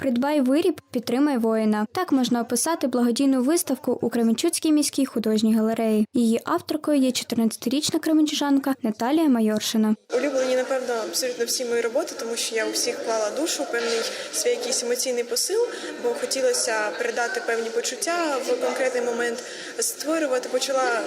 Придбай виріб, підтримай воїна. Так можна описати благодійну виставку у Кременчуцькій міській художній галереї. Її авторкою є 14-річна кременчужанка Наталія Майоршина. Напевно, абсолютно всі мої роботи, тому що я у всіх вклала душу, певний свій якийсь емоційний посил, бо хотілося передати певні почуття в конкретний момент. Створювати почала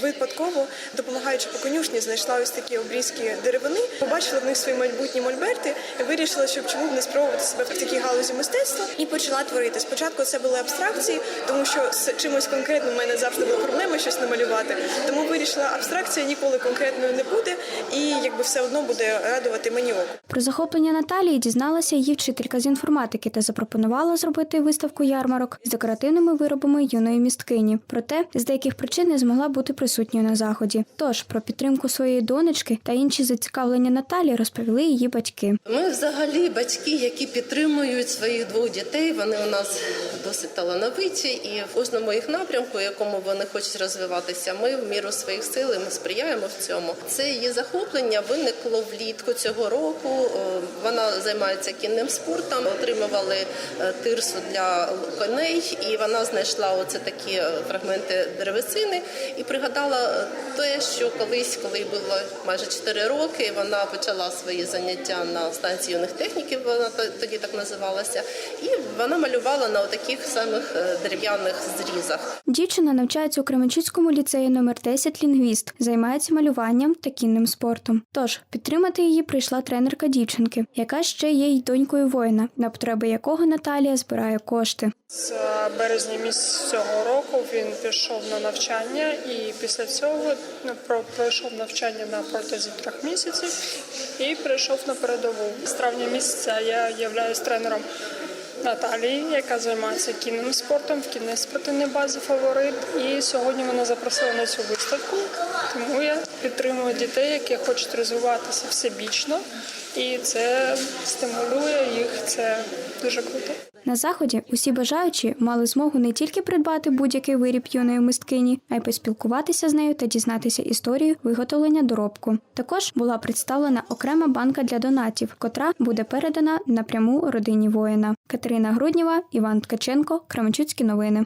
випадково, допомагаючи по конюшні, знайшла ось такі обрізки деревини, побачила в них свої майбутні мольберти і вирішила, що чому б не спробувати себе в такій галузі мистецтва і почала творити. Спочатку це були абстракції, тому що з чимось конкретним в мене завжди була проблема щось намалювати. Тому вирішила, абстракція ніколи конкретною не буде, і якби все одно буде радувати мені око. Про захоплення Наталії дізналася її вчителька з інформатики та запропонувала зробити виставку ярмарок з декоративними виробами юної місткині. Проте з деяких причин не змогла бути присутньою на заході. Тож про підтримку своєї донечки та інші зацікавлення Наталі розповіли її батьки. Ми взагалі батьки, які підтримують своїх двох дітей. Вони у нас досить талановиті, і в кожному їх напрямку, якому вони хочуть розвиватися, ми в міру своїх сил ми сприяємо в цьому. Це її захоплення виникло влітку цього року. Е, Вона займається кінним спортом, отримували е, тирсу для коней, і вона знайшла оце такі е, фрагменти деревесини і пригадала те, що колись, коли було майже 4 роки, вона почала свої заняття на станції юних техніків, вона то- тоді так називалася, і вона малювала на таких самих дерев'яних зрізах. Дівчина навчається у Кременчуцькому ліцеї номер 10 лінгвіст, займається малюванням та кінним спортом. Тож підтримати її прийшла тренерка дівчинки, яка ще є й донькою воїна, на потреби якого Наталія збирає кошти. З березня місяця цього року він пішов на навчання, і після цього ну, про- пройшов навчання на протязі трьох місяців і прийшов на передову. З травня місяця я являюсь тренером Наталії, яка займається кінним спортом в кінній спортивній базі фаворит. І сьогодні вона запросила на цю виставку. Тому я підтримую дітей, які хочуть розвиватися всебічно, і це стимулює їх. Це дуже круто. На заході усі бажаючі мали змогу не тільки придбати будь-який виріб юної мисткині, а й поспілкуватися з нею та дізнатися історію виготовлення доробку. Також була представлена окрема банка для донатів, котра буде передана напряму родині воїна. Катерина Груднєва, Іван Ткаченко, Кременчуцькі новини.